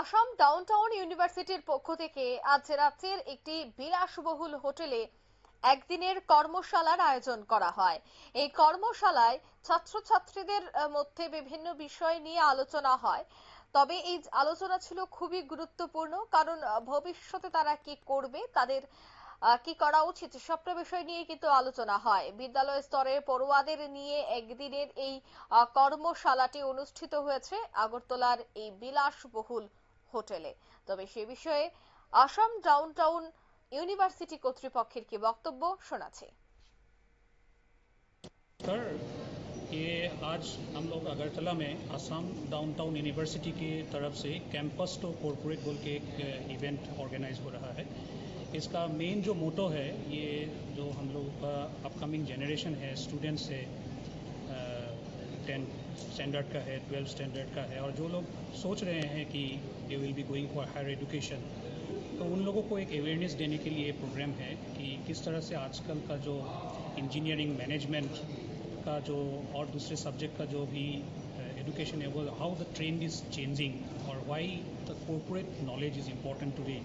Assam downtown ইউনিভার্সিটির পক্ষ থেকে আজ রাজ্যের একটি বিলাসবহুল হোটেলে একদিনের কর্মশালার আয়োজন করা হয়। এই কর্মশালায় ছাত্রছাত্রীদের মধ্যে বিভিন্ন বিষয় নিয়ে আলোচনা হয়। তবে এই আলোচনা ছিল খুবই গুরুত্বপূর্ণ, কারণ ভবিষ্যতে তারা কি করবে, তাদের কি করা উচিত সবটা বিষয় নিয়ে কিন্তু আলোচনা হয়। বিদ্যালয় স্তরে পড়ুয়াদের নিয়ে একদিনের এই কর্মশালাটি অনুষ্ঠিত হয়েছে আগরতলার এই বিলাসবহুল হোটেলে তবে সে বিষয়ে আসাম ডাউনটাউন ইউনিভার্সিটি কর্তৃপক্ষের কি বক্তব্য শোনাচ্ছে सर ये आज हम लोग अगरतला में असम डाउनटाउन यूनिवर्सिटी की तरफ से कैंपस टू कॉरपोरेट बोल के एक इवेंट ऑर्गेनाइज हो रहा है इसका मेन जो मोटो है ये जो हम लोग का अपकमिंग जनरेशन है स्टूडेंट्स है टेंथ स्टैंडर्ड का है, ट्वेल्थ स्टैंडर्ड का है, और जो लोग सोच रहे हैं कि they will be going for higher education तो उन लोगों को एक अवेयरनेस देने के लिए प्रोग्राम है कि किस तरह से आजकल का जो इंजीनियरिंग मैनेजमेंट का जो और दूसरे सब्जेक्ट का जो भी एजुकेशन है वो how the trend is changing और why the corporate knowledge is important today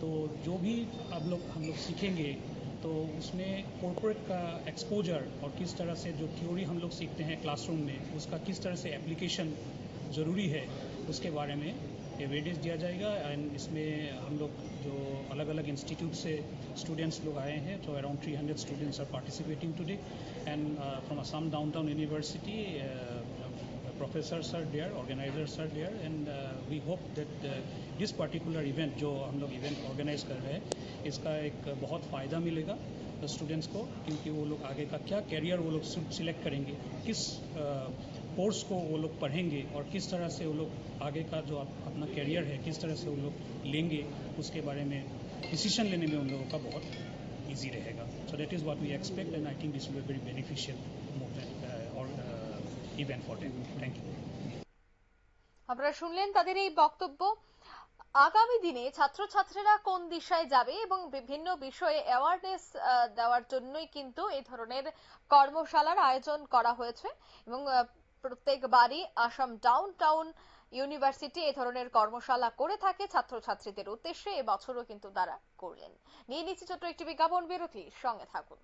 तो जो भी अब लोग, हम लोग सीखेंगे तो उसमें कॉरपोरेट का एक्सपोजर और किस तरह से जो थ्योरी हम लोग सीखते हैं क्लासरूम में, उसका किस तरह से एप्लीकेशन ज़रूरी है, उसके बारे में अवेयरनेस दिया जाएगा। एंड इसमें हम लोग जो अलग अलग इंस्टीट्यूट से स्टूडेंट्स लोग आए हैं तो around 300 students are participating today and from Assam downtown university professors are there, organizers are there, and we hope that this particular event जो हम लोग इवेंट ऑर्गेनाइज कर रहे हैं इसका एक बहुत फ़ायदा मिलेगा स्टूडेंट्स को क्योंकि वो लोग आगे का क्या कैरियर वो लोग सिलेक्ट करेंगे किस कोर्स को वो लोग पढ़ेंगे और किस तरह से वो लोग आगे का जो अप- अपना कैरियर है किस तरह से वो लोग लेंगे उसके बारे में डिसीज़न लेने में उन लोगों का बहुत ईजी रहेगा। So that is what we expect and I think this will very beneficial movement negative and ফর্টিভ thank you আপনারা শুনলেন তাদের এই বক্তব্য। আগামী দিনে ছাত্রছাত্রীরা কোন দিশায় যাবে এবং বিভিন্ন বিষয়ে অ্যাওয়ারনেস দেওয়ার জন্যই কিন্তু এই ধরনের কর্মশালার আয়োজন করা হয়েছে এবং প্রত্যেকবারই আসাম ডাউন টাউন ইউনিভার্সিটি এ ধরনের কর্মশালা করে থাকে ছাত্রছাত্রীদের উদ্দেশ্যে। এবছরও কিন্তু তারা করলেন। নিয়ে নিচ্ছি ছোট্ট একটি বিজ্ঞাপন। বিরতি। সঙ্গে থাকুন।